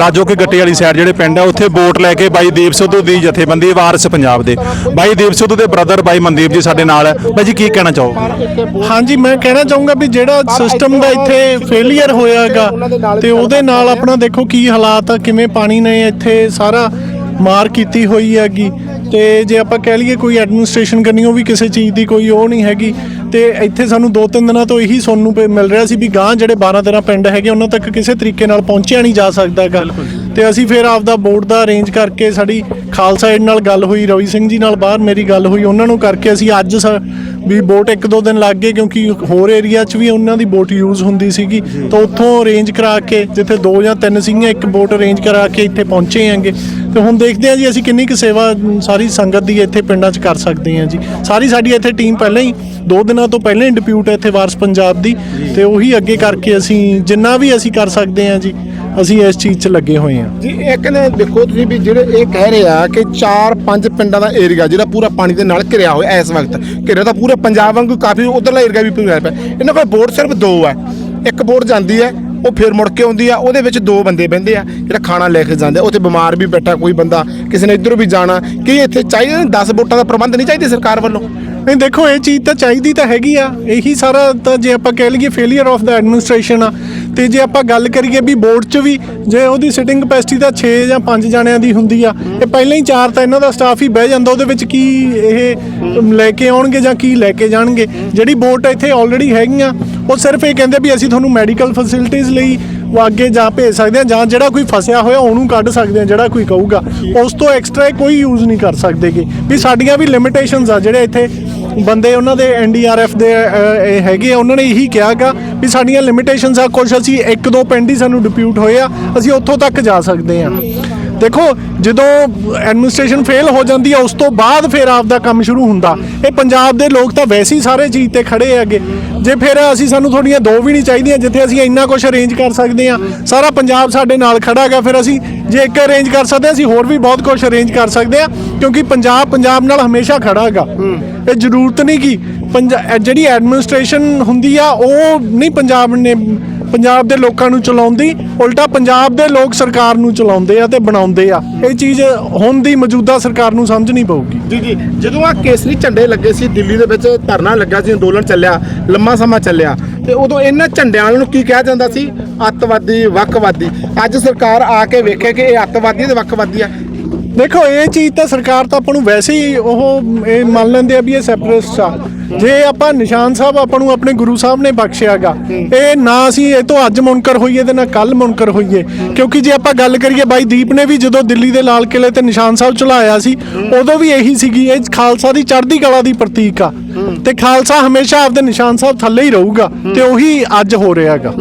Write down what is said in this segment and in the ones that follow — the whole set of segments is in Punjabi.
ਰਾਜੋ ਕੇ ਗੱਟੇ ਵਾਲੀ ਸਾਈਡ ਜਿਹੜੇ ਪਿੰਡ ਆ, ਉੱਥੇ ਵੋਟ ਲੈ ਕੇ ਬਾਈ ਦੀਪ ਸਿੱਧੂ ਦੀ ਜਥੇਬੰਦੀ ਵਾਰਸ ਪੰਜਾਬ ਦੇ। ਬਾਈ ਦੀਪ ਸਿੱਧੂ ਦੇ ਬ੍ਰਦਰ ਬਾਈ ਮਨਦੀਪ ਜੀ ਸਾਡੇ ਨਾਲ ਹੈ ਬਾਈ ਜੀ, ਕੀ ਕਹਿਣਾ ਚਾਹੋਗੇ? ਹਾਂਜੀ, ਮੈਂ ਕਹਿਣਾ ਚਾਹੂੰਗਾ ਵੀ ਜਿਹੜਾ ਸਿਸਟਮ ਦਾ ਇੱਥੇ ਫੇਲਿਅਰ ਹੋਇਆਗਾ ਤੇ ਉਹਦੇ ਨਾਲ ਆਪਣਾ ਦੇਖੋ ਕੀ ਹਾਲਾਤ ਆ, ਕਿਵੇਂ ਪਾਣੀ ਨੇ ਇੱਥੇ ਸਾਰਾ ਮਾਰ ਕੀਤੀ ਹੋਈ ਹੈਗੀ। ਤੇ ਜੇ ਆਪਾਂ ਕਹਿ ਲਈਏ ਕੋਈ ਐਡਮਿਨਿਸਟ੍ਰੇਸ਼ਨ ਕਰਨੀ ਉਹ ਵੀ ਕਿਸੇ ਚੀਜ਼ ਦੀ ਕੋਈ ਉਹ ਨਹੀਂ ਹੈਗੀ। ਤੇ ਇੱਥੇ ਸਾਨੂੰ ਦੋ ਤਿੰਨ ਦਿਨਾਂ ਤੋਂ ਇਹੀ ਸੁਣਨ ਨੂੰ ਪ- ਮਿਲ ਰਿਹਾ ਸੀ ਵੀ ਗਾਂ ਜਿਹੜੇ 12 13 ਪਿੰਡ ਹੈਗੇ ਉਹਨਾਂ ਤੱਕ ਕਿਸੇ ਤਰੀਕੇ ਨਾਲ ਪਹੁੰਚਿਆ ਨਹੀਂ ਜਾ ਸਕਦਾਗਾ ਤੇ ਅਸੀਂ ਫਿਰ ਆਪਦਾ ਬੋਰਡ ਦਾ ਅਰੇਂਜ ਕਰਕੇ ਸਾਡੀ ਖਾਲਸਾ ਏਡ ਨਾਲ ਗੱਲ ਹੋਈ ਰਵੀ ਸਿੰਘ ਜੀ ਨਾਲ ਬਾਹਰ ਮੇਰੀ ਗੱਲ ਹੋਈ ਉਹਨਾਂ ਨੂੰ ਕਰਕੇ ਅਸੀਂ ਅੱਜ ਵੀ ਬੋਟ ਇੱਕ ਦੋ ਦਿਨ ਲੱਗ ਗਏ ਕਿਉਂਕਿ ਹੋਰ ਏਰੀਆ 'ਚ ਵੀ ਉਹਨਾਂ ਦੀ ਬੋਟ ਯੂਜ਼ ਹੁੰਦੀ ਸੀਗੀ ਤਾਂ ਉੱਥੋਂ ਅਰੇਂਜ ਕਰਾ ਕੇ ਜਿੱਥੇ ਦੋ ਜਾਂ ਤਿੰਨ ਸੀਗੀਆਂ ਇੱਕ ਬੋਟ ਅਰੇਂਜ ਕਰਾ ਕੇ ਇੱਥੇ ਪਹੁੰਚੇ ਆਂਗੇ ਤੇ ਹੁਣ ਦੇਖਦੇ ਹਾਂ ਜੀ ਅਸੀਂ ਕਿੰਨੀ ਕੁ ਸੇਵਾ ਸਾਰੀ ਸੰਗਤ ਦੀ ਇੱਥੇ ਪਿੰਡਾਂ 'ਚ ਕਰ ਸਕਦੇ ਹਾਂ ਜੀ। ਸਾਰੀ ਸਾਡੀ ਇੱਥੇ ਟੀਮ ਪਹਿਲਾਂ ਹੀ ਦੋ ਦਿਨਾਂ ਤੋਂ ਪਹਿਲਾਂ ਹੀ ਡਿਪਿਊਟ ਇੱਥੇ ਵਾਰਸ ਪੰਜਾਬ ਦੀ ਤੇ ਉਹੀ ਅੱਗੇ ਕਰਕੇ ਅਸੀਂ ਜਿੰਨਾ ਵੀ ਅਸੀਂ ਕਰ ਸਕਦੇ ਹਾਂ ਜੀ। ਅਸੀਂ ਇਸ ਚੀਜ਼ 'ਚ ਲੱਗੇ ਹੋਏ ਹਾਂ। ਜੀ, ਇੱਕ ਨੇ ਦੇਖੋ ਤੁਸੀਂ ਵੀ ਜਿਹੜੇ ਇਹ ਕਹਿ ਰਹੇ ਆ ਕਿ 4-5 ਪਿੰਡਾਂ ਦਾ ਏਰੀਆ ਜਿਹੜਾ ਪੂਰਾ ਪਾਣੀ ਦੇ ਨਾਲ ਘਿਰਿਆ ਹੋਇਆ ਇਸ ਵਕਤ। ਘਿਰਿਆ ਤਾਂ ਪੂਰਾ ਪੰਜਾਬ ਵਾਂਗੂ ਕਾਫੀ ਉਧਰਲਾ ਏਰੀਆ ਵੀ ਪੂਰਾ ਪਿਆ। ਇਹਨਾਂ ਕੋਲ ਬੋਰਡ ਸਿਰਫ ਦੋ ਹੈ ਇੱਕ ਬੋਰਡ ਜਾਂਦੀ ਹੈ, ਉਹ ਫਿਰ ਮੁੜ ਕੇ ਆਉਂਦੀ ਆ। ਉਹਦੇ ਵਿੱਚ ਦੋ ਬੰਦੇ ਬਹਿੰਦੇ ਆ, ਜਿਹੜਾ ਖਾਣਾ ਲੈ ਕੇ ਜਾਂਦੇ ਉੱਥੇ ਬਿਮਾਰ ਵੀ ਬੈਠਾ ਕੋਈ ਬੰਦਾ, ਕਿਸੇ ਨੇ ਇੱਧਰੋਂ ਵੀ ਜਾਣਾ। ਕੀ ਇੱਥੇ ਚਾਹੀਦਾ 10 ਬੋਟਾਂ ਦਾ ਪ੍ਰਬੰਧ ਨਹੀਂ ਚਾਹੀਦਾ ਸਰਕਾਰ ਵੱਲੋਂ? ਨਹੀਂ ਦੇਖੋ, ਇਹ ਚੀਜ਼ ਤਾਂ ਚਾਹੀਦੀ ਤਾਂ ਹੈਗੀ ਆ। ਇਹੀ ਸਾਰਾ ਤਾਂ ਜੇ ਆਪਾਂ ਕਹਿ ਲਈਏ ਫੇਲਿਅਰ ਆਫ ਦਾ ਐਡਮਿਨਿਸਟ੍ਰੇਸ਼ਨ ਆ। ਤੇ ਜੇ ਆਪਾਂ ਗੱਲ ਕਰੀਏ ਵੀ ਬੋਰਡ 'ਚ ਵੀ, ਜੇ ਉਹਦੀ ਸਿਟਿੰਗ ਕਪੈਸਿਟੀ ਤਾਂ 6 ਜਾਂ 5 ਜਣਿਆਂ ਦੀ ਹੁੰਦੀ ਆ, ਇਹ ਪਹਿਲਾਂ ਹੀ ਚਾਰ ਤਾਂ ਇਹਨਾਂ ਦਾ ਸਟਾਫ ਹੀ ਬਹਿ ਜਾਂਦਾ, ਉਹਦੇ ਵਿੱਚ ਕੀ ਇਹ ਲੈ ਕੇ ਆਉਣਗੇ ਜਾਂ ਕੀ ਲੈ ਕੇ ਜਾਣਗੇ। ਜਿਹੜੀ ਬੋਟ ਇੱਥੇ ਆਲਰੇਡੀ ਹੈਗੀਆਂ, ਉਹ ਸਿਰਫ ਇਹ ਕਹਿੰਦੇ ਵੀ ਅਸੀਂ ਤੁਹਾਨੂੰ ਮੈਡੀਕਲ ਫੈਸਿਲਿਟੀਆਂ ਲਈ ਉਹ ਅੱਗੇ ਜਾ ਭੇਜ ਸਕਦੇ ਆ ਜਾਂ ਜਿਹੜਾ ਕੋਈ ਫਸਿਆ ਹੋਇਆ ਉਹਨੂੰ ਕੱਢ ਸਕਦੇ ਆ ਜਿਹੜਾ ਕੋਈ ਕਹੂਗਾ। ਉਸ ਤੋਂ ਐਕਸਟਰਾ ਕੋਈ ਯੂਜ਼ ਨਹੀਂ ਕਰ ਸਕਦੇਗੇ। ਵੀ ਸਾਡੀਆਂ ਵੀ ਲਿਮਿਟੇਸ਼ਨਸ ਆ ਜਿਹੜੇ ਇੱਥੇ ਬੰਦੇ ਉਹਨਾਂ ਦੇ ਐਨਡੀਆਰਐਫ ਦੇ ਹੈਗੇ ਆ ਉਹਨਾਂ ਨੇ ਇਹੀ ਕਿਹਾਗਾ ਵੀ ਸਾਡੀਆਂ ਲਿਮਿਟੇਸ਼ਨਸ ਆ ਕੁਝ ਅਸੀਂ ਇੱਕ ਦੋ ਪਿੰਡ ਹੀ ਸਾਨੂੰ ਡਿਪਿਊਟ ਹੋਏ ਆ ਅਸੀਂ ਉੱਥੋਂ ਤੱਕ ਜਾ ਸਕਦੇ ਆ। ਦੇਖੋ ਜਦੋਂ ਐਡਮਿਨਿਸਟ੍ਰੇਸ਼ਨ ਫੇਲ ਹੋ ਜਾਂਦੀ ਆ ਉਸ ਤੋਂ ਬਾਅਦ ਫਿਰ ਆਪਦਾ ਕੰਮ ਸ਼ੁਰੂ ਹੁੰਦਾ। ਇਹ ਪੰਜਾਬ ਦੇ ਲੋਕ ਤਾਂ ਵੈਸੇ ਹੀ ਸਾਰੇ ਚੀਜ਼ ਤੇ ਖੜੇ ਹੈਗੇ ਜੇ ਫਿਰ ਅਸੀਂ ਸਾਨੂੰ ਥੋੜੀਆਂ ਦੋ ਵੀ ਨਹੀਂ ਚਾਹੀਦੀਆਂ ਜਿੱਥੇ ਅਸੀਂ ਇੰਨਾ ਕੁਝ ਅਰੇਂਜ ਕਰ ਸਕਦੇ ਆ ਸਾਰਾ ਪੰਜਾਬ ਸਾਡੇ ਨਾਲ ਖੜਾ ਹੈਗਾ ਫਿਰ ਅਸੀਂ ਜੇ ਇੱਕ ਅਰੇਂਜ ਕਰ ਸਕਦੇ ਹਾਂ, ਅਸੀਂ ਹੋਰ ਵੀ ਬਹੁਤ ਕੁਝ ਅਰੇਂਜ ਕਰ ਸਕਦੇ ਆ ਕਿਉਂਕਿ ਪੰਜਾਬ ਪੰਜਾਬ ਨਾਲ ਹਮੇਸ਼ਾ ਖੜਾ ਹੈਗਾ। ਇਹ ਜ਼ਰੂਰਤ ਨਹੀਂ ਕਿ ਜਿਹੜੀ ਐਡਮਿਨਿਸਟ੍ਰੇਸ਼ਨ ਹੁੰਦੀ ਆ ਉਹ ਨਹੀਂ ਪੰਜਾਬ ਨੇ ਪੰਜਾਬ ਦੇ ਲੋਕਾਂ ਨੂੰ ਚਲਾਉਂਦੀ ਉਲਟਾ ਪੰਜਾਬ ਦੇ ਲੋਕ ਸਰਕਾਰ ਨੂੰ ਚਲਾਉਂਦੇ ਆ ਤੇ ਬਣਾਉਂਦੇ ਆ। ਇਹ ਚੀਜ਼ ਹੁਣ ਦੀ ਮੌਜੂਦਾ ਸਰਕਾਰ ਨੂੰ ਸਮਝਣੀ ਪਊਗੀ। ਜੀ ਜੀ। ਜਦੋਂ ਆ ਕੇਸਰੀ ਝੰਡੇ ਲੱਗੇ ਸੀ ਦਿੱਲੀ ਦੇ ਵਿੱਚ ਧਰਨਾ ਲੱਗਾ ਸੀ ਅੰਦੋਲਨ ਚੱਲਿਆ ਲੰਮਾ ਸਮਾਂ ਚੱਲਿਆ ਤੇ ਉਦੋਂ ਇਹਨਾਂ ਝੰਡਿਆਂ ਵਾਲਿਆਂ ਨੂੰ ਕੀ ਕਿਹਾ ਜਾਂਦਾ ਸੀ? ਅੱਤਵਾਦੀ ਵੱਖਵਾਦੀ। ਅੱਜ ਸਰਕਾਰ ਆ ਕੇ ਵੇਖੇ ਕਿ ਇਹ ਅੱਤਵਾਦੀ ਤੇ ਵੱਖਵਾਦੀ ਆ। ਦੇਖੋ ਇਹ ਚੀਜ਼ ਤਾਂ ਸਰਕਾਰ ਤਾਂ ਆਪਾਂ ਨੂੰ ਵੈਸੇ ਹੀ ਉਹ ਇਹ ਮੰਨ ਲੈਂਦੇ ਆ ਵੀ ਇਹ ਸੈਪਰੇਟਿਸਟ ਆ। ਜੇ ਆਪਾਂ ਨਿਸ਼ਾਨ ਸਾਹਿਬ ਆਪਾਂ ਨੂੰ ਆਪਣੇ ਗੁਰੂ ਸਾਹਿਬ ਨੇ ਬਖਸ਼ਿਆਗਾ ਇਹ ਨਾ ਅਸੀਂ ਇਹ ਤੋਂ ਅੱਜ ਮੁਨਕਰ ਹੋਈਏ ਤੇ ਨਾ ਕੱਲ ਮੁਨਕਰ ਹੋਈਏ। ਕਿਉਂਕਿ ਜੇ ਆਪਾਂ ਗੱਲ ਕਰੀਏ ਬਾਈ ਦੀਪ ਨੇ ਵੀ ਜਦੋਂ ਦਿੱਲੀ ਦੇ ਲਾਲ ਕਿਲੇ ਤੇ ਨਿਸ਼ਾਨ ਸਾਹਿਬ ਚਲਾਇਆ ਸੀ ਉਦੋਂ ਵੀ ਇਹੀ ਸੀਗੀ ਇਹ ਖਾਲਸਾ ਦੀ ਚੜ੍ਹਦੀ ਕਲਾ ਦੀ ਪ੍ਰਤੀਕ ਆ। ਤੇ ਖਾਲਸਾ ਹਮੇਸ਼ਾ ਆਪਦੇ ਨਿਸ਼ਾਨ ਸਾਹਿਬ ਥੱਲੇ ਹੀ ਰਹੂਗਾ ਤੇ ਉਹੀ ਅੱਜ ਹੋ ਰਿਹਾਗਾ।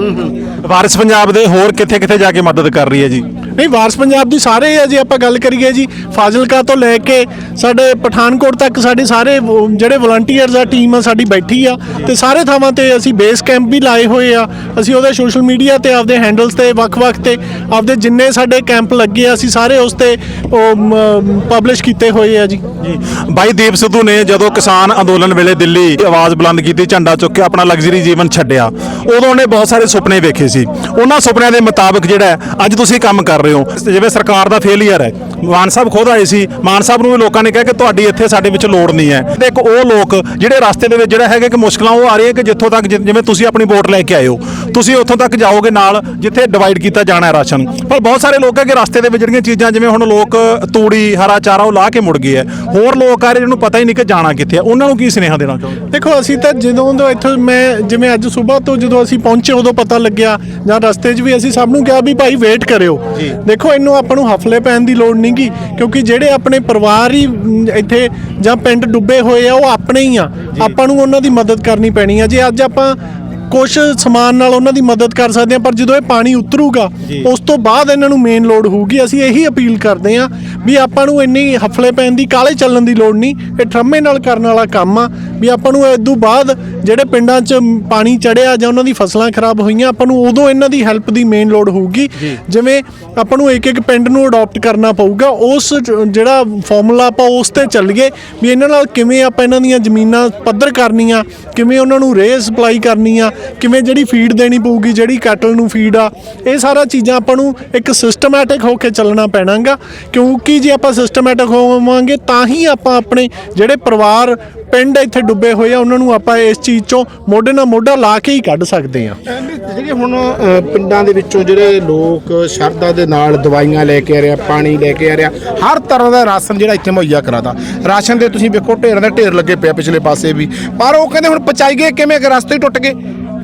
ਵਾਰਿਸ ਪੰਜਾਬ ਦੇ ਹੋਰ ਕਿੱਥੇ ਕਿੱਥੇ ਜਾ ਕੇ ਮਦਦ ਕਰ ਰਹੀ ਹੈ ਜੀ? ਨਹੀਂ ਵਾਰਸ ਪੰਜਾਬ ਦੀ ਸਾਰੇ ਆ ਜੇ ਆਪਾਂ ਗੱਲ ਕਰੀਏ ਜੀ ਫਾਜ਼ਿਲਕਾ ਤੋਂ ਲੈ ਕੇ ਸਾਡੇ ਪਠਾਨਕੋਟ ਤੱਕ ਸਾਡੇ ਸਾਰੇ ਜਿਹੜੇ ਵਲੰਟੀਅਰਸ ਆ ਟੀਮ ਆ, ਸਾਡੀ ਬੈਠੀ ਆ ਤੇ ਸਾਰੇ ਥਾਵਾਂ ਤੇ ਅਸੀਂ ਬੇਸ ਕੈਂਪ ਵੀ ਲਾਏ ਹੋਏ ਆ। ਅਸੀਂ ਉਹਦੇ ਸੋਸ਼ਲ ਮੀਡੀਆ ਤੇ, ਆਪਦੇ ਹੈਂਡਲਸ ਤੇ, ਵੱਖ-ਵੱਖ ਤੇ, ਆਪਦੇ ਜਿੰਨੇ ਸਾਡੇ ਕੈਂਪ ਲੱਗੇ ਆ, ਅਸੀਂ ਸਾਰੇ ਉਸ ਤੇ ਪਬਲਿਸ਼ ਕੀਤੇ ਹੋਏ ਆ ਜੀ। ਬਾਈ ਦੀਪ ਸਿੱਧੂ ਨੇ ਜਦੋਂ ਕਿਸਾਨ ਅੰਦੋਲਨ ਵੇਲੇ ਦਿੱਲੀ ਆਵਾਜ਼ ਬੁਲੰਦ ਕੀਤੀ, ਝੰਡਾ ਚੁੱਕ ਕੇ ਆਪਣਾ ਲਗਜ਼ਰੀ ਜੀਵਨ ਛੱਡਿਆ, ਉਦੋਂ ਉਹਨੇ ਬਹੁਤ ਸਾਰੇ ਸੁਪਨੇ ਵੇਖੇ ਸੀ। ਉਹਨਾਂ ਸੁਪਨਿਆਂ ਦੇ ਮੁਤਾਬਕ ਜਿਹੜਾ ਅੱਜ ਤੁਸੀਂ ਕੰਮ ਕਰ ਰਹੇ ਹੋ। ਜਿਵੇਂ ਸਰਕਾਰ ਦਾ ਫੇਲਿਅਰ ਹੈ, ਮਾਨ ਸਾਹਿਬ ਖੁਦ ਆਏ ਸੀ, ਮਾਨ ਸਾਹਿਬ ਨੂੰ ਵੀ ਲੋਕਾਂ ਨੇ ਕਿਹਾ ਕਿ ਤੁਹਾਡੀ ਇੱਥੇ ਸਾਡੇ ਵਿੱਚ ਲੋੜ ਨਹੀਂ ਹੈ। ਤੇ ਇੱਕ ਉਹ ਲੋਕ ਜਿਹੜੇ ਰਸਤੇ ਦੇ ਵਿੱਚ ਜਿਹੜਾ ਹੈਗਾ ਕਿ ਮੁਸ਼ਕਲਾਂ ਉਹ ਆ ਰਹੀਆਂ ਕਿ ਜਿੱਥੋਂ ਤੱਕ ਜਿ- ਜਿਵੇਂ ਤੁਸੀਂ ਆਪਣੀ ਵੋਟ ਲੈ ਕੇ ਆਏ ਹੋ ਤੁਸੀਂ ਉੱਥੋਂ ਤੱਕ ਜਾਓਗੇ ਨਾਲ ਜਿੱਥੇ ਡਿਵਾਈਡ ਕੀਤਾ ਜਾਣਾ ਹੈ ਰਾਸ਼ਨ ਪਰ ਬਹੁਤ ਸਾਰੇ ਲੋਕ ਹੈ ਕਿ ਰਸਤੇ ਦੇ ਵਿੱਚ ਜਿਹੜੀਆਂ ਚੀਜ਼ਾਂ ਜਿਵੇਂ ਹੁਣ ਲੋਕ ਤੂੜੀ ਹਰਾ ਚਾਰਾ ਉਹ ਲਾ ਕੇ ਮੁੜ ਗਏ ਹੈ। ਹੋਰ ਲੋਕ ਆ ਰਹੇ ਜਿਹਨੂੰ ਪਤਾ ਹੀ ਨਹੀਂ ਕਿ ਜਾਣਾ ਕਿੱਥੇ ਹੈ। ਉਹਨਾਂ ਨੂੰ ਕੀ ਸੁਨੇਹਾ ਦੇਣਾ ਚਾਹੁੰਦੇ ਦੇਖੋ ਅਸੀਂ ਤਾਂ ਜਦੋਂ ਤੋਂ ਇੱਥੋਂ ਮੈਂ ਜਿਵੇਂ ਅੱਜ ਸਵੇਰ ਤੋਂ ਜਦੋਂ ਅਸੀਂ ਪਹੁੰਚੇ ਉਦੋਂ ਪਤਾ ਲੱਗਿਆ ਜਾਂ ਰਸਤੇ 'ਚ ਵੀ ਅਸੀਂ ਸਭ ਨੂੰ ਕਿਹਾ ਵੀ ਭਾਈ ਵੇਟ ਕਰਿਓ। ਦੇਖੋ ਇਹਨੂੰ ਆਪਾਂ ਨੂੰ ਹਫਲੇ ਪੈਣ ਦੀ ਲੋੜ ਨਹੀਂਗੀ ਕਿਉਂਕਿ ਜਿਹੜੇ ਆਪਣੇ ਪਰਿਵਾਰ ਹੀ ਮ, ਇੱਥੇ ਜਾਂ ਪਿੰਡ ਡੁੱਬੇ ਹੋਏ ਆ ਉਹ ਆਪਣੇ ਹੀ ਆ। ਆਪਾਂ ਨੂੰ ਉਹਨਾਂ ਦੀ ਮਦਦ ਕਰਨੀ ਪੈਣੀ ਆ। ਜੇ ਅੱਜ ਆਪਾਂ ਕੁਝ ਸਮਾਨ ਨਾਲ ਉਹਨਾਂ ਦੀ ਮਦਦ ਕਰ ਸਕਦੇ ਹਾਂ ਪਰ ਜਦੋਂ ਇਹ ਪਾਣੀ ਉਤਰੂਗਾ ਉਸ ਤੋਂ ਬਾਅਦ ਇਹਨਾਂ ਨੂੰ ਮੇਨ ਲੋਡ ਹੋਊਗੀ। ਅਸੀਂ ਇਹੀ ਅਪੀਲ ਕਰਦੇ ਹਾਂ ਵੀ ਆਪਾਂ ਨੂੰ ਇੰਨੀ ਹਫਲੇ ਪੈਣ ਦੀ ਕਾਲੇ ਚੱਲਣ ਦੀ ਲੋੜ ਨਹੀਂ। ਇਹ ਠਰਮੇ ਨਾਲ ਕਰਨ ਵਾਲਾ ਕੰਮ ਆ ਵੀ ਆਪਾਂ ਨੂੰ ਇਦੋਂ ਬਾਅਦ ਜਿਹੜੇ ਪਿੰਡਾਂ 'ਚ ਪਾਣੀ ਚੜਿਆ ਜਾਂ ਉਹਨਾਂ ਦੀ ਫਸਲਾਂ ਖਰਾਬ ਹੋਈਆਂ ਆਪਾਂ ਨੂੰ ਉਦੋਂ ਇਹਨਾਂ ਦੀ ਹੈਲਪ ਦੀ ਮੇਨ ਲੋਡ ਹੋਊਗੀ। ਜਿਵੇਂ ਆਪਾਂ ਨੂੰ ਇੱਕ ਇੱਕ ਪਿੰਡ ਨੂੰ ਅਡਾਪਟ ਕਰਨਾ ਪਊਗਾ ਉਸ ਜਿਹੜਾ ਫਾਰਮੂਲਾ ਆਪਾਂ ਉਸ ਤੇ ਚੱਲੀਏ ਵੀ ਇਹਨਾਂ ਨਾਲ ਕਿਵੇਂ ਆਪਾਂ ਇਹਨਾਂ ਦੀਆਂ ਜ਼ਮੀਨਾਂ ਪੱਧਰ ਕਰਨੀਆਂ ਕਿਵੇਂ ਉਹਨਾਂ ਨੂੰ ਰੇਹ ਸਪਲਾਈ ਕਰਨੀ ਆ ਕਿਵੇਂ ਜਿਹੜੀ ਫੀਡ ਦੇਣੀ ਪਊਗੀ, ਜਿਹੜੀ ਕੈਟਲ ਨੂੰ ਫੀਡ ਆ, ਇਹ ਸਾਰਾ ਚੀਜ਼ਾਂ ਆਪਾਂ ਨੂੰ ਇੱਕ ਸਿਸਟਮੈਟਿਕ ਹੋ ਕੇ ਚੱਲਣਾ ਪੈਣਾਗਾ। ਕਿਉਂਕਿ ਜੇ ਆਪਾਂ ਸਿਸਟਮੈਟਿਕ ਹੋਵਾਂਗੇ, ਤਾਂ ਹੀ ਆਪਾਂ ਆਪਣੇ ਜਿਹੜੇ ਪਰਿਵਾਰ ਪਿੰਡ ਇੱਥੇ ਡੁੱਬੇ ਹੋਏ ਆ, ਉਹਨਾਂ ਨੂੰ ਆਪਾਂ ਇਸ ਚੀਜ਼ ਚੋਂ ਮੋਢੇ ਨਾਲ ਮੋਢਾ ਲਾ ਕੇ ਹੀ ਕੱਢ ਸਕਦੇ ਆ ਜਿਹੜੇ ਹੁਣ ਪਿੰਡਾਂ ਦੇ ਵਿੱਚੋਂ ਜਿਹੜੇ ਲੋਕ ਸ਼ਰਧਾ ਦੇ ਨਾਲ ਦਵਾਈਆਂ ਲੈ ਕੇ ਆ ਰਿਹਾ ਪਾਣੀ ਲੈ ਕੇ ਆ ਰਿਹਾ ਹਰ ਤਰ੍ਹਾਂ ਦਾ ਰਾਸ਼ਨ ਜਿਹੜਾ ਇੱਥੇ ਮੁਹੱਈਆ ਕਰਾਦਾ ਰਾਸ਼ਨ ਦੇ ਤੁਸੀਂ ਵੇਖੋ, ਢੇਰਾਂ ਦੇ ਢੇਰ ਲੱਗੇ ਪਿਆ ਪਿਛਲੇ ਪਾਸੇ ਵੀ। ਪਰ ਉਹ ਕਹਿੰਦੇ ਹੁਣ ਪਚਾਈ ਗਏ, ਕਿਵੇਂ? ਕਿ ਰਸਤੇ ਟੁੱਟ ਗਏ।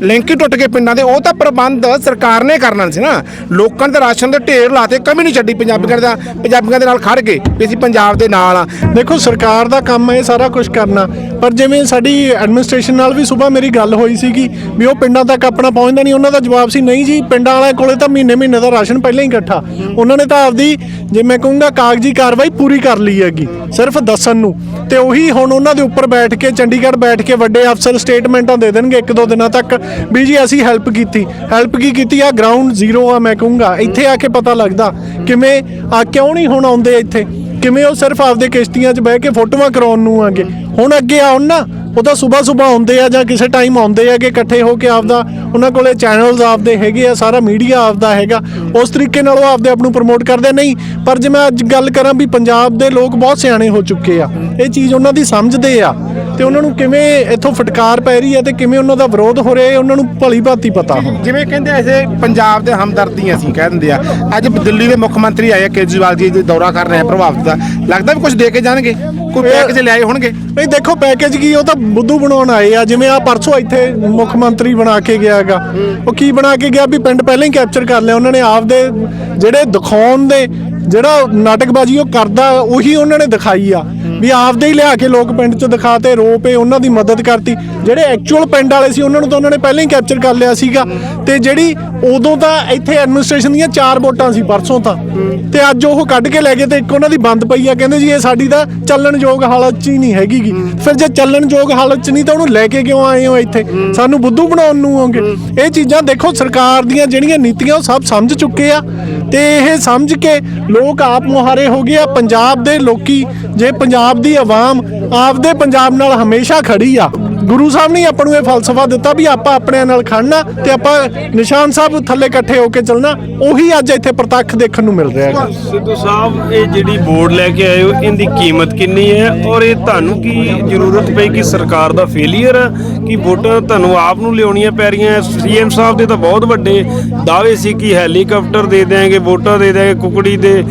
ਲਿੰਕ ਹੀ ਟੁੱਟ ਗਏ ਪਿੰਡਾਂ ਦੇ। ਉਹ ਤਾਂ ਪ੍ਰਬੰਧ ਸਰਕਾਰ ਨੇ ਕਰਨਾ ਸੀ ਨਾ। ਲੋਕਾਂ ਦੇ ਰਾਸ਼ਨ ਦੇ ਢੇਰ ਲਾਤੇ, ਕਮੀ ਨਹੀਂ ਛੱਡੀ ਪੰਜਾਬੀਆਂ ਦਾ। ਪੰਜਾਬੀਆਂ ਦੇ ਨਾਲ ਖੜ ਗਏ ਵੀ ਅਸੀਂ ਪੰਜਾਬ ਦੇ ਨਾਲ ਆ। ਦੇਖੋ, ਸਰਕਾਰ ਦਾ ਕੰਮ ਹੈ ਇਹ ਸਾਰਾ ਕੁਝ ਕਰਨਾ। ਪਰ ਜਿਵੇਂ ਸਾਡੀ ਐਡਮਿਨਿਸਟ੍ਰੇਸ਼ਨ ਨਾਲ ਵੀ ਸਵੇਰ ਮੇਰੀ ਗੱਲ ਹੋਈ ਸੀਗੀ ਵੀ ਉਹ ਪਿੰਡਾਂ ਤੱਕ ਆਪਣਾ ਪਹੁੰਚਦਾ ਨਹੀਂ, ਉਹਨਾਂ ਦਾ ਜਵਾਬ ਸੀ, ਨਹੀਂ ਜੀ, ਪਿੰਡਾਂ ਵਾਲਿਆਂ ਕੋਲੇ ਤਾਂ ਮਹੀਨੇ ਮਹੀਨੇ ਦਾ ਰਾਸ਼ਨ ਪਹਿਲਾਂ ਹੀ ਇਕੱਠਾ। ਉਹਨਾਂ ਨੇ ਤਾਂ ਆਪਦੀ, ਜੇ ਮੈਂ ਕਹੂੰਗਾ, ਕਾਗਜ਼ੀ ਕਾਰਵਾਈ ਪੂਰੀ ਕਰ ਲਈ ਹੈਗੀ, ਸਿਰਫ ਦੱਸਣ ਨੂੰ। ਤੇ ਉਹੀ ਹੁਣ ਉਹਨਾਂ ਦੇ ਉੱਪਰ ਬੈਠ ਕੇ, ਚੰਡੀਗੜ੍ਹ ਬੈਠ ਕੇ ਵੱਡੇ ਅਫਸਰ ਸਟੇਟਮੈਂਟਾਂ ਦੇ ਦੇਣਗੇ ਇੱਕ ਦੋ ਦਿਨਾਂ ਤੱਕ। ਵੀ ਜੀ, ਅਸੀਂ ਹੈਲਪ ਕੀਤੀ। ਹੈਲਪ ਕੀ ਕੀਤੀ? ਆ ਗਰਾਊਂਡ ਜ਼ੀਰੋ ਆ ਮੈਂ ਕਹੂੰਗਾ। ਇੱਥੇ ਆ ਕੇ ਪਤਾ ਲੱਗਦਾ ਕਿਵੇਂ ਆ ਕਿਉਂ ਨਹੀਂ ਹੁਣ ਆਉਂਦੇ ਇੱਥੇ? ਕਿਵੇਂ ਉਹ ਸਿਰਫ ਆਪਦੇ ਕਿਸ਼ਤੀਆਂ 'ਚ ਬਹਿ ਕੇ ਫੋਟੋਆਂ ਕਰਾਉਣ ਨੂੰ ਆਗੇ? ਹੁਣ ਅੱਗੇ ਆਉਣ ਨਾ ਉਹ ਤਾਂ ਸਵੇਰ ਸਵੇਰ ਆਉਂਦੇ ਆ ਜਾਂ ਕਿਸੇ ਟਾਈਮ ਆਉਂਦੇ ਆ ਕਿ ਇਕੱਠੇ ਹੋ ਕੇ ਆਪਦਾ ਉਹਨਾਂ ਕੋਲੇ ਚੈਨਲਸ ਆਪਦੇ ਹੈਗੇ ਆ ਸਾਰਾ ਮੀਡੀਆ ਆਪਦਾ ਹੈਗਾ। ਉਸ ਤਰੀਕੇ ਨਾਲ ਉਹ ਆਪਦੇ ਆਪ ਨੂੰ ਪ੍ਰਮੋਟ ਕਰਦੇ। ਨਹੀਂ ਪਰ ਜੇ ਮੈਂ ਅੱਜ ਗੱਲ ਕਰਾਂ ਵੀ ਪੰਜਾਬ ਦੇ ਲੋਕ ਬਹੁਤ ਸਿਆਣੇ ਹੋ ਚੁੱਕੇ ਆ। ਇਹ ਚੀਜ਼ ਉਹਨਾਂ ਦੀ ਸਮਝਦੇ ਆ। ਤੇ ਉਹਨਾਂ ਨੂੰ ਕਿਵੇਂ ਇੱਥੋਂ ਫਟਕਾਰ ਪੈ ਰਹੀ ਹੈ ਤੇ ਕਿਵੇਂ ਉਹਨਾਂ ਦਾ ਵਿਰੋਧ ਹੋ ਰਿਹਾ ਇਹ ਉਹਨਾਂ ਨੂੰ ਭਲੀ ਭਾਂਤੀ ਪਤਾ ਹੁਣ। ਜਿਵੇਂ ਕਹਿੰਦੇ ਐਸੇ ਪੰਜਾਬ ਦੇ ਹਮਦਰਦੀ ਅਸੀਂ ਕਹਿ ਦਿੰਦੇ ਆ। ਅੱਜ ਦਿੱਲੀ ਦੇ ਮੁੱਖ ਮੰਤਰੀ ਆਏ ਕੇਜਰੀਵਾਲ ਜੀ ਦੇ ਦੌਰਾ ਕਰ ਰਹੇ ਆ ਪ੍ਰਭਾਵਿਤ ਦਾ। ਲੱਗਦਾ ਵੀ ਕੁਝ ਦੇ ਕੇ ਜਾਣਗੇ? ਕੋਈ ਪੈਕੇਜ ਲਿਆਏ ਹੋਣਗੇ? ਨਹੀਂ ਦੇਖੋ ਪੈਕੇਜ ਕੀ, ਉਹ ਤਾਂ ਬੁੱਧੂ ਬਣਾਉਣ ਆਏ ਆ, ਜਿਵੇਂ ਆ ਪਰਸੋਂ ਇੱਥੇ ਮੁੱਖ ਮੰਤਰੀ ਬਣਾ ਕੇ ਗਿਆ ਹੈਗਾ। ਉਹ ਕੀ ਬਣਾ ਕੇ ਗਿਆ ਵੀ ਪਿੰਡ ਪਹਿਲਾਂ ਹੀ ਕੈਪਚਰ ਕਰ ਲਿਆ, ਉਹਨਾਂ ਨੇ ਆਪਦੇ ਜਿਹੜੇ ਦਿਖਾਉਣ ਦੇ, ਜਿਹੜਾ ਨਾਟਕਬਾਜ਼ੀ ਉਹ ਕਰਦਾ, ਉਹੀ ਉਹਨਾਂ ਨੇ ਦਿਖਾਈ ਆ। ਵੀ ਆਪਦੇ ਹੀ ਲਿਆ ਕੇ ਲੋਕ ਪਿੰਡ 'ਚ ਦਿਖਾਤੇ ਰੋ ਪਏ, ਉਹਨਾਂ ਦੀ ਮਦਦ ਕਰਤੀ। ਜਿਹੜੇ ਐਕਚੁਅਲ ਪਿੰਡ ਵਾਲੇ ਸੀ, ਉਹਨਾਂ ਨੂੰ ਤਾਂ ਉਹਨਾਂ ਨੇ ਪਹਿਲਾਂ ਹੀ ਕੈਪਚਰ ਕਰ ਲਿਆ ਸੀਗਾ। ਤੇ ਜਿਹੜੀ ਉਦੋਂ ਤਾਂ ਇੱਥੇ ਐਡਮਿਨਿਸਟ੍ਰੇਸ਼ਨ ਦੀਆਂ ਚਾਰ ਵੋਟਾਂ ਸੀ, ਪਰਸੋਂ ਤਾਂ। ਤੇ ਅੱਜ ਉਹ ਕੱਢ ਕੇ ਲੈ ਗਏ ਤੇ ਇੱਕ ਉਹਨਾਂ ਦੀ ਬੰਦ ਪਈ ਆ। ਕਹਿੰਦੇ ਜੀ, ਇਹ ਸਾਡੀ ਤਾਂ ਚੱਲਣਯੋਗ ਹਾਲਤ 'ਚ ਹੀ ਨਹੀਂ ਹੈਗੀਗੀ ਫਿਰ ਜੇ ਚੱਲਣਯੋਗ ਹਾਲਤ 'ਚ ਨਹੀਂ, ਤਾਂ ਉਹਨੂੰ ਲੈ ਕੇ ਕਿਉਂ ਆਏ ਹੋ ਇੱਥੇ? ਸਾਨੂੰ ਬੁੱਧੂ ਬਣਾਉਣ ਨੂੰ ਆਉਂਗੇ। ਇਹ ਚੀਜ਼ਾਂ ਦੇਖੋ, ਸਰਕਾਰ ਦੀਆਂ ਜਿਹੜੀਆਂ ਨੀਤੀਆਂ, ਉਹ ਸਭ ਸਮਝ ਚੁੱਕੇ ਆ। ਤੇ ਇਹ ਸਮਝ ਕੇ ਲੋਕ ਆਪ ਮੁਹਾਰੇ ਹੋ ਗਏ ਆ। ਪੰਜਾਬ ਦੇ ਲੋਕੀ, ਜੇ ਪੰਜਾਬ ਦੀ ਆਵਾਮ ਆਪਦੇ ਪੰਜਾਬ ਨਾਲ ਹਮੇਸ਼ਾ ਖੜੀ ਆ। ਗੁਰੂ ਸਾਹਿਬ ਨੇ ਆਪਾਂ ਨੂੰ ਇਹ ਫਲਸਫਾ ਦਿੱਤਾ ਵੀ ਆਪਾਂ ਆਪਣੇ ਨਾਲ ਖੜਨਾ ਤੇ ਆਪਾਂ ਨਿਸ਼ਾਨ ਸਾਹਿਬ ਥੱਲੇ ਇਕੱਠੇ ਹੋ ਕੇ ਚੱਲਣਾ, ਉਹੀ ਅੱਜ ਇੱਥੇ ਪ੍ਰਤੱਖ ਦੇਖਣ ਨੂੰ ਮਿਲ ਰਿਹਾ ਹੈਗਾ। ਸਿੱਧੂ ਸਾਹਿਬ, ਇਹ ਜਿਹੜੀ ਬੋਰਡ ਲੈ ਕੇ ਆਏ ਹੋ, ਇਹਦੀ ਕੀਮਤ ਕਿੰਨੀ ਹੈ ਔਰ ਇਹ ਤੁਹਾਨੂੰ ਕੀ ਜ਼ਰੂਰਤ ਪਈ ਕਿ ਸਰਕਾਰ ਦਾ ਫੇਲੀਅਰ ਹੈ ਕਿ ਵੋਟਾਂ ਤੁਹਾਨੂੰ ਆਪ ਨੂੰ ਲਿਆਉਣੀਆਂ ਪੈ ਰਹੀਆਂ? ਸੀਐਮ ਸਾਹਿਬ ਦੇ ਤਾਂ ਬਹੁਤ ਵੱਡੇ ਦਾਅਵੇ ਸੀ ਕਿ ਹੈਲੀਕਾਪਟਰ ਦੇ ਦੇਾਂਗੇ ਵੋਟਾਂ ਦੇ ਦੇਾਂਗੇ ਕੁਕੜੀ ਦੇ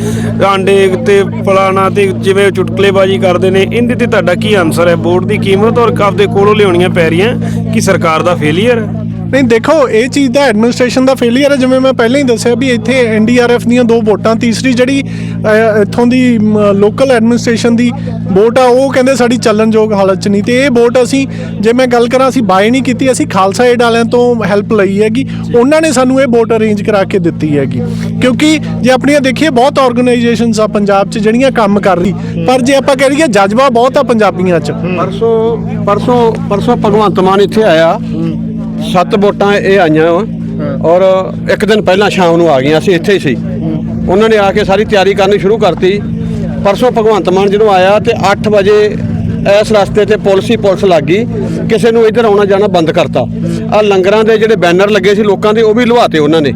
ਆਂਡੇ ਤੇ ਫਲਾਣਾ ਤੇ ਜਿਵੇਂ ਚੁਟਕਲੇਬਾਜ਼ੀ ਕਰਦੇ ਨੇ। ਇਹਦੇ ਤੇ ਤੁਹਾਡਾ ਕੀ ਆਨਸਰ ਹੈ? ਬੋਰਡ ਦੀ ਕੀਮਤ ਔਰ ਆਪਦੇ ਕੋਲੋਂ ਲਿਆਉਣੀਆਂ ਪੈ ਰਹੀਆਂ? ਕਿ ਸਰਕਾਰ ਦਾ ਫੇਲੀਅਰ ਹੈ? ਨਹੀਂ, ਦੇਖੋ, ਇਹ ਚੀਜ਼ ਦਾ ਐਡਮਿਨਿਸਟ੍ਰੇਸ਼ਨ ਦਾ ਫੇਲਿਅਰ ਹੈ। ਜਿਵੇਂ ਮੈਂ ਪਹਿਲਾਂ ਹੀ ਦੱਸਿਆ ਵੀ ਇੱਥੇ ਐਨਡੀਆਰਐਫ ਦੀਆਂ ਦੋ ਵੋਟਾਂ, ਤੀਸਰੀ ਜਿਹੜੀ ਇੱਥੋਂ ਦੀ ਲੋਕਲ ਐਡਮਿਨਿਸਟ੍ਰੇਸ਼ਨ ਦੀ ਵੋਟ ਆ, ਉਹ ਕਹਿੰਦੇ ਸਾਡੀ ਚੱਲਣਯੋਗ ਹਾਲਤ 'ਚ ਨਹੀਂ। ਤੇ ਇਹ ਵੋਟ ਅਸੀਂ, ਜੇ ਮੈਂ ਗੱਲ ਕਰਾਂ, ਅਸੀਂ ਬਾਏ ਨਹੀਂ ਕੀਤੀ, ਅਸੀਂ ਖਾਲਸਾ ਏਡ ਵਾਲਿਆਂ ਤੋਂ ਹੈਲਪ ਲਈ ਹੈਗੀ। ਉਹਨਾਂ ਨੇ ਸਾਨੂੰ ਇਹ ਵੋਟ ਅਰੇਂਜ ਕਰਾ ਕੇ ਦਿੱਤੀ ਹੈਗੀ। ਕਿਉਂਕਿ ਜੇ ਆਪਣੀਆਂ ਦੇਖੀਏ, ਬਹੁਤ ਆਰਗੇਨਾਈਜੇਸ਼ਨਸ ਆ ਪੰਜਾਬ 'ਚ ਜਿਹੜੀਆਂ ਕੰਮ ਕਰ ਰਹੀ। ਪਰ ਜੇ ਆਪਾਂ ਕਹਿ ਲਈਏ, ਜਜ਼ਬਾ ਬਹੁਤ ਆ ਪੰਜਾਬੀਆਂ 'ਚ। ਪਰਸੋਂ ਪਰਸੋਂ ਪਰਸੋਂ ਭਗਵੰਤ ਮਾਨ ਇੱਥੇ ਆਇਆ। ਸੱਤ ਵੋਟਾਂ ਇਹ ਆਈਆਂ ਔਰ ਇੱਕ ਦਿਨ ਪਹਿਲਾਂ ਸ਼ਾਮ ਨੂੰ ਆ ਗਈਆਂ ਅਸੀਂ ਇੱਥੇ ਹੀ ਸੀ। ਉਹਨਾਂ ਨੇ ਆ ਕੇ ਸਾਰੀ ਤਿਆਰੀ ਕਰਨੀ ਸ਼ੁਰੂ ਕਰਤੀ। ਪਰਸੋਂ ਭਗਵੰਤ ਮਾਨ ਜਦੋਂ ਆਇਆ ਤੇ 8 ਵਜੇ ਇਸ ਰਸਤੇ ਤੇ ਪੁਲਿਸ ਹੀ ਪੁਲਿਸ ਲੱਗ ਗਈ। ਕਿਸੇ ਨੂੰ ਇੱਧਰ ਆਉਣਾ ਜਾਣਾ ਬੰਦ ਕਰਤਾ। ਆ ਲੰਗਰਾਂ ਦੇ ਜਿਹੜੇ ਬੈਨਰ ਲੱਗੇ ਸੀ ਲੋਕਾਂ ਦੇ ਉਹ ਵੀ ਲੁਹਾਤੇ ਉਹਨਾਂ ਨੇ।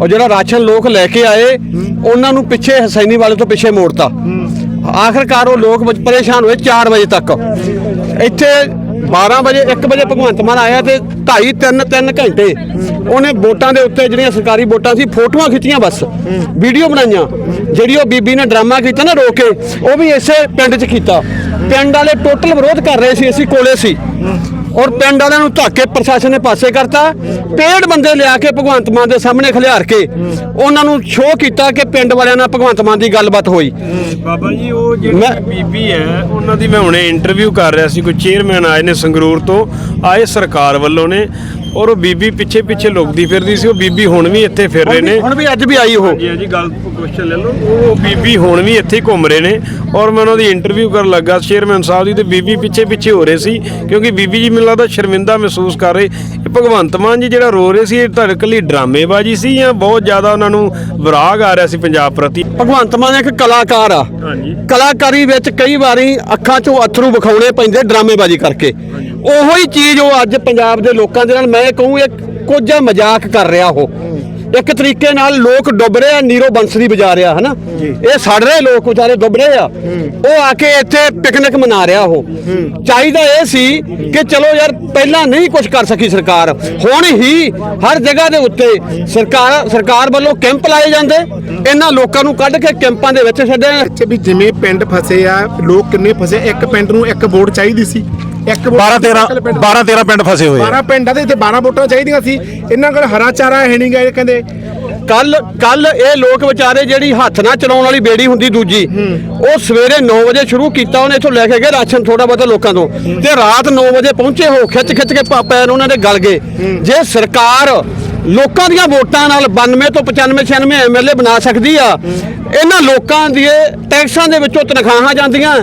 ਔਰ ਜਿਹੜਾ ਰਾਸ਼ਨ ਲੋਕ ਲੈ ਕੇ ਆਏ ਉਹਨਾਂ ਨੂੰ ਪਿੱਛੇ ਹਸੈਨੀ ਵਾਲੇ ਤੋਂ ਪਿੱਛੇ ਮੋੜਤਾ। ਆਖਰਕਾਰ ਉਹ ਲੋਕ ਪਰੇਸ਼ਾਨ ਹੋਏ 4 ਵਜੇ ਤੱਕ। ਇੱਥੇ 12 ਵਜੇ 1 ਵਜੇ ਭਗਵੰਤ ਮਾਨ ਆਇਆ ਤੇ 2.5 3 3 ਘੰਟੇ ਉਹਨੇ ਵੋਟਾਂ ਦੇ ਉੱਤੇ ਜਿਹੜੀਆਂ ਸਰਕਾਰੀ ਵੋਟਾਂ ਸੀ, ਫੋਟੋਆਂ ਖਿੱਚੀਆਂ ਬਸ, ਵੀਡੀਓ ਬਣਾਈਆਂ। ਜਿਹੜੀ ਉਹ ਬੀਬੀ ਨੇ ਡਰਾਮਾ ਕੀਤਾ ਨਾ ਰੋ ਕੇ, ਉਹ ਵੀ ਇਸੇ ਪਿੰਡ 'ਚ ਕੀਤਾ। ਪਿੰਡ ਵਾਲੇ ਟੋਟਲ ਵਿਰੋਧ ਕਰ ਰਹੇ ਸੀ, ਅਸੀਂ ਕੋਲੇ ਸੀ। ਔਰ ਪਿੰਡ ਵਾਲਿਆਂ ਨੂੰ ਧੱਕੇ ਪ੍ਰਸ਼ਾਸਨ ਨੇ ਪਾਸੇ ਕਰਤਾ। ਪੇੜ ਬੰਦੇ ਲਿਆ ਕੇ ਭਗਵੰਤ ਮਾਨ ਦੇ ਸਾਹਮਣੇ ਖਿਲਾਰ ਕੇ ਉਹਨਾਂ ਨੂੰ ਸ਼ੋਅ ਕੀਤਾ ਕਿ ਪਿੰਡ ਵਾਲਿਆਂ ਨਾਲ ਭਗਵੰਤ ਮਾਨ ਦੀ ਗੱਲਬਾਤ ਹੋਈ। ਬਾਬਾ ਜੀ ਉਹ ਜਿਹੜੀ ਬੀਬੀ ਹੈ ਉਹਨਾਂ ਦੀ ਮੈਂ ਹੁਣੇ ਇੰਟਰਵਿਊ ਕਰ ਰਿਹਾ ਸੀ। ਕੋਈ ਚੇਅਰਮੈਨ ਆਏ ਨੇ ਸੰਗਰੂਰ ਤੋਂ ਆਏ ਸਰਕਾਰ ਵੱਲੋਂ ਨੇ। ਔਰ ਉਹ ਬੀਬੀ ਪਿੱਛੇ ਪਿੱਛੇ ਲੁਕਦੀ ਫਿਰਦੀ ਸੀ ਉਹ ਬੀਬੀ ਹੁਣ ਵੀ ਇੱਥੇ ਫਿਰ ਰਹੇ ਨੇ। ਹੁਣ ਵੀ ਅੱਜ ਵੀ ਆਈ ਉਹ। ਜੀ ਜੀ ਗੱਲ ਕੁਐਸਚਨ ਲੈ ਲਓ। ਉਹ ਬੀਬੀ ਹੁਣ ਵੀ ਇੱਥੇ ਘੁੰਮ ਰਹੇ ਨੇ ਔਰ ਮੈਂ ਉਹਨਾਂ ਦੀ ਇੰਟਰਵਿਊ ਕਰਨ ਲੱਗਾ। ਚੇਅਰਮੈਨ ਸਾਹਿਬ ਦੀ ਤੇ ਬੀਬੀ ਪਿੱਛੇ ਪਿੱਛੇ ਹੋ ਰਹੇ ਸੀ ਕਿਉਂਕਿ ਬੀਬੀ ਜੀ ਮੈਨੂੰ ਲੱਗਦਾ ਸ਼ਰਮਿੰਦਾ ਮਹਿਸੂਸ ਕਰ ਰਹੇ। ਇਹ ਭਗਵੰਤ ਮਾਨ ਜੀ ਜਿਹੜਾ ਰੋ ਰਹੇ ਸੀ ਇਹ ਤੁਹਾਡੇ ਕੱਲੀ ਡਰਾਮੇਬਾਜ਼ੀ ਸੀ ਜਾਂ ਬਹੁਤ ਜ਼ਿਆਦਾ ਉਹਨਾਂ ਨੂੰ ਵਿਰਾਗ ਆ ਰਿਹਾ ਸੀ ਪੰਜਾਬ ਪ੍ਰਤੀ? ਭਗਵੰਤ ਮਾਨ ਇੱਕ ਕਲਾਕਾਰ ਆ। ਹਾਂਜੀ। ਕਲਾਕਾਰੀ ਵਿੱਚ ਕਈ ਵਾਰੀ ਅੱਖਾਂ 'ਚੋਂ ਅਥਰੂ ਵਿਖਾਉਣੇ ਪੈਂਦੇ ਡਰਾਮੇਬਾਜ਼ੀ ਕਰਕੇ। ਉਹੋ ਹੀ ਚੀਜ਼ ਉਹ ਅੱਜ ਪੰਜਾਬ ਦੇ ਲੋਕਾਂ ਦੇ ਨਾਲ ਮੈਂ ਕਹੂੰ ਇਹ ਕੁਝ ਮਜ਼ਾਕ ਕਰ ਰਿਹਾ ਉਹ। ਇੱਕ ਤਰੀਕੇ ਨਾਲ ਲੋਕ ਡੁੱਬ ਰਹੇ ਆ ਨੀਰੋ ਬੰਸਰੀ ਵਜਾ ਰਿਹਾ ਹਨਾ? ਇਹ ਸੜ ਰਹੇ ਲੋਕ ਵਿਚਾਰੇ ਡੁੱਬ ਰਹੇ ਆ। ਉਹ ਆ ਕੇ ਇੱਥੇ ਪਿਕਨਿਕ ਮਨਾ ਰਿਹਾ ਉਹ। ਚਾਹੀਦਾ ਇਹ ਸੀ ਕਿ ਚਲੋ ਯਾਰ ਪਹਿਲਾਂ ਨਹੀਂ ਕੁਝ ਕਰ ਸਕੀ ਸਰਕਾਰ। ਹੁਣ ਹੀ ਹਰ ਜਗ੍ਹਾ ਦੇ ਉੱਤੇ ਸਰਕਾਰ ਸਰਕਾਰ ਵੱਲੋਂ ਕੈਂਪ ਲਾਏ ਜਾਂਦੇ। ਇਹਨਾਂ ਲੋਕਾਂ ਨੂੰ ਕੱਢ ਕੇ ਕੈਂਪਾਂ ਦੇ ਵਿੱਚ ਛੱਡਿਆ ਅੱਛਾ ਵੀ ਜਿਵੇਂ ਪਿੰਡ ਫਸੇ ਆ ਲੋਕ ਕਿੰਨੇ ਫਸੇ? ਇੱਕ ਪਿੰਡ ਨੂੰ ਇੱਕ ਵੋਟ ਚਾਹੀਦੀ ਸੀ। ਇੱਕ ਵੋਟ 12 13 12 13 ਪਿੰਡ ਫਸੇ ਹੋਏ ਆ। 12 ਪਿੰਡਾਂ ਦੇ ਇੱਥੇ 12 ਵੋਟਾਂ ਚਾਹੀਦੀਆਂ ਸੀ। ਇਹਨਾਂ ਕੋਲ ਹਰਾ ਚਾਰਾ ਹੈ ਨਹੀਂਗਾ ਇਹ ਕਹਿੰਦੇ। ਕੱਲ ਕੱਲ ਇਹ ਲੋਕ ਵਿਚਾਰੇ ਜਿਹੜੀ ਹੱਥ ਨਾਲ ਚਲਾਉਣ ਵਾਲੀ ਬੇੜੀ ਹੁੰਦੀ ਦੂਜੀ ਉਹ ਸਵੇਰੇ 9 ਵਜੇ ਸ਼ੁਰੂ ਕੀਤਾ ਉਹਨੇ ਇੱਥੋਂ ਲੈ ਕੇ ਗਏ ਰਾਸ਼ਨ ਥੋੜਾ ਬਹੁਤਾ ਲੋਕਾਂ ਤੋਂ। ਤੇ ਰਾਤ 9 ਵਜੇ ਪਹੁੰਚੇ ਹੋ ਖਿੱਚ ਖਿੱਚ ਕੇ ਪਾ- ਪੈਰ ਉਹਨਾਂ ਦੇ ਗਲ ਗਏ। ਜੇ ਸਰਕਾਰ ਲੋਕਾਂ ਦੀਆਂ ਵੋਟਾਂ ਨਾਲ 92 ਤੋਂ 95 96 ਐਮਐਲਏ ਬਣਾ ਸਕਦੀ ਆ। ਇਹਨਾਂ ਲੋਕਾਂ ਦੇ ਟੈਕਸਾਂ ਦੇ ਵਿੱਚੋਂ ਤਨਖਾਹਾਂ ਜਾਂਦੀਆਂ,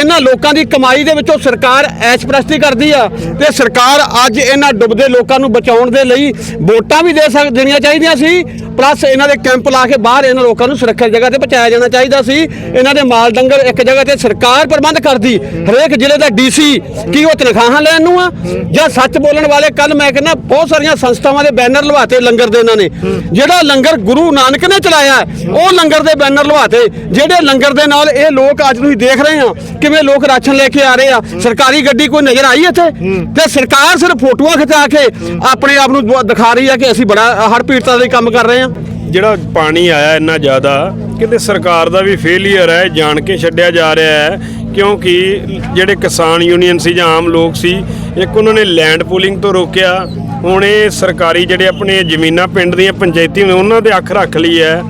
ਇਹਨਾਂ ਲੋਕਾਂ ਦੀ ਕਮਾਈ ਦੇ ਵਿੱਚੋਂ ਸਰਕਾਰ ਐਸ਼ਪ੍ਰਸਤੀ ਕਰਦੀ ਆ ਤੇ ਸਰਕਾਰ ਅੱਜ ਇਹਨਾਂ ਡੁੱਬਦੇ ਲੋਕਾਂ ਨੂੰ ਬਚਾਉਣ ਦੇ ਲਈ ਵੋਟਾਂ ਵੀ ਦੇ ਸਕ, ਦੇਣੀਆਂ ਚਾਹੀਦੀਆਂ ਸੀ ਪਲੱਸ ਇਹਨਾਂ ਦੇ ਕੈਂਪ ਲਾ ਕੇ ਬਾਹਰ ਇਹਨਾਂ ਲੋਕਾਂ ਨੂੰ ਸੁਰੱਖਿਅਤ ਜਗ੍ਹਾ ਤੇ ਪਹੁੰਚਾਇਆ ਜਾਣਾ ਚਾਹੀਦਾ ਸੀ। ਇਹਨਾਂ ਦੇ ਮਾਲ ਡੰਗਰ ਇੱਕ ਜਗ੍ਹਾ ਤੇ ਸਰਕਾਰ ਪ੍ਰਬੰਧ ਕਰਦੀ, ਹਰੇਕ ਜ਼ਿਲ੍ਹੇ ਦਾ ਡੀਸੀ ਕੀ ਉਹ ਤਨਖਾਹਾਂ ਲੈਣ ਨੂੰ ਆ? ਜਾਂ ਸੱਚ ਬੋਲਣ ਵਾਲੇ ਕੱਲ ਮੈਂ ਕਹਿੰਦਾ, ਬਹੁਤ ਸਾਰੀਆਂ ਸੰਸਥਾਵਾਂ ਦੇ ਬੈਨਰ ਲਵਾ ਲਵਾਤੇ ਲੰਗਰ ਦੇ ਇਹਨਾਂ ਨੇ। ਜਿਹੜਾ ਲੰਗਰ ਗੁਰੂ ਨਾਨਕ ਨੇ ਚਲਾਇਆ, ਉਹ ਲੰਗਰ ਦੇ ਬੈਨਰ ਲਵਾਤੇ, ਜਿਹੜੇ ਲੰਗਰ ਦੇ ਨਾਲ ਇਹ ਲੋਕ ਅੱਜ ਤੁਸੀਂ ਦੇਖ ਰਹੇ ਆ, ਕਿਵੇਂ ਲੋਕ ਰਾਸ਼ਨ ਲੈ ਕੇ ਆ ਰਹੇ ਆ। ਸਰਕਾਰੀ ਗੱਡੀ ਕੋਈ ਨਜ਼ਰ ਆਈ ਇੱਥੇ? ਤੇ ਸਰਕਾਰ ਸਿਰਫ ਫੋਟੋਆਂ ਖਿਚਾ ਕੇ ਆਪਣੇ ਆਪ ਨੂੰ ਦਿਖਾ ਰਹੀ ਆ ਕਿ ਅਸੀਂ ਬੜਾ ਹੜ ਪੀੜਤਾਂ ਦਾ ਕੰਮ ਕਰ ਰਹੇ ਆ। ਜਿਹੜਾ ਪਾਣੀ ਆਇਆ ਇੰਨਾ ਜ਼ਿਆਦਾ, ਕਿਤੇ ਸਰਕਾਰ ਦਾ ਵੀ ਫੇਲਿਅਰ ਹੈ, ਜਾਣ ਕੇ ਛੱਡਿਆ ਜਾ ਰਿਹਾ ਹੈ। ਕਿਉਂਕਿ ਜਿਹੜੇ ਕਿਸਾਨ ਯੂਨੀਅਨ ਸੀ ਜਾਂ ਆਮ ਲੋਕ ਸੀ ਇੱਕ ਉਹਨਾਂ ਨੇ ਲੈਂਡ ਪੂਲਿੰਗ ਤੋਂ ਰੋਕਿਆ। ਹੁਣ ਇਹ ਸਰਕਾਰੀ ਜਿਹੜੇ ਆਪਣੇ ਜ਼ਮੀਨਾਂ ਪਿੰਡ ਦੀਆਂ ਪੰਚਾਇਤੀ ਨੇ ਉਹਨਾਂ ਦੇ ਅੱਖ ਰੱਖ ਲਈ ਹੈ।